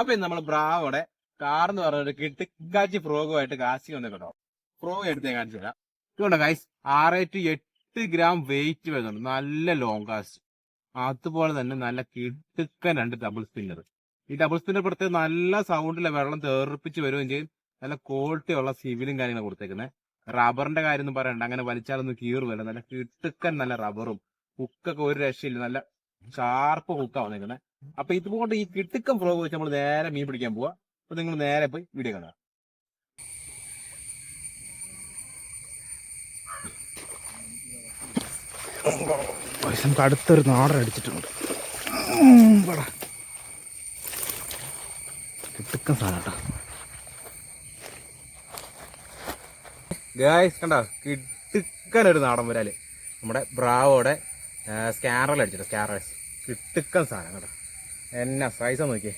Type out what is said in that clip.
അപ്പൊ നമ്മൾ ബ്രാവോടെ കാർ എന്ന് പറഞ്ഞ ഒരു കിട്ടിക്കാച്ചി ഫ്രോഗുമായിട്ട് കാശി വന്നു കേട്ടോ ഫ്രോഗ് എടുത്ത് ഞാൻ കാണിച്ചു തരാം. ഗൈസ് ആറ് ടു എട്ട് ഗ്രാം വെയിറ്റ് വരുന്നുണ്ട്. നല്ല ലോങ് കാസ്റ്റ് അതുപോലെ തന്നെ നല്ല കിടുക്കൻ രണ്ട് ഡബിൾ സ്പിന്നർ ഈ ഡബിൾ സ്പിന്നർ പ്രത്യേകം നല്ല സൗണ്ടിലെ വെള്ളം തേറിപ്പിച്ച് വരികയും ചെയ്യും. നല്ല ക്വാളിറ്റി ഉള്ള സിവിലും കാര്യങ്ങളും കൊടുത്തേക്കുന്നത് റബ്ബറിന്റെ കാര്യം ഒന്നും പറയണ്ട. അങ്ങനെ വലിച്ചാലൊന്നും കീറുമല്ല നല്ല കിട്ടുക്കൻ നല്ല റബ്ബറും. ഹുക്കൊക്കെ ഒരു രക്ഷയില്ല. നല്ല ഷാർപ്പ് ഹുക്കാണ് വന്നേക്കുന്നത് അപ്പൊ ഇതുകൊണ്ട് ഈ കിട്ടുക്കം ഫ്ലോ വെച്ച് നമ്മൾ നേരെ മീൻ പിടിക്കാൻ പോവാ. അപ്പൊ നിങ്ങൾ നേരെ പോയി വീഡിയോ കാണുക. നമുക്ക് അടുത്തൊരു നാടൻ അടിച്ചിട്ടുണ്ട്. കിട്ടുക്കം സാധനം ഗായ്സ് കണ്ടോ? കിട്ടുക്കൻ ഒരു നാടൻ വരാൽ. നമ്മുടെ ബ്രാവോടെ സ്കാനറിൽ അടിച്ചിട്ട് സ്കാനറേഴ്സ് കിട്ടുക്കൻ സാധനം കേട്ടോ. എന്നാ സൈസ് നോക്കിയേ.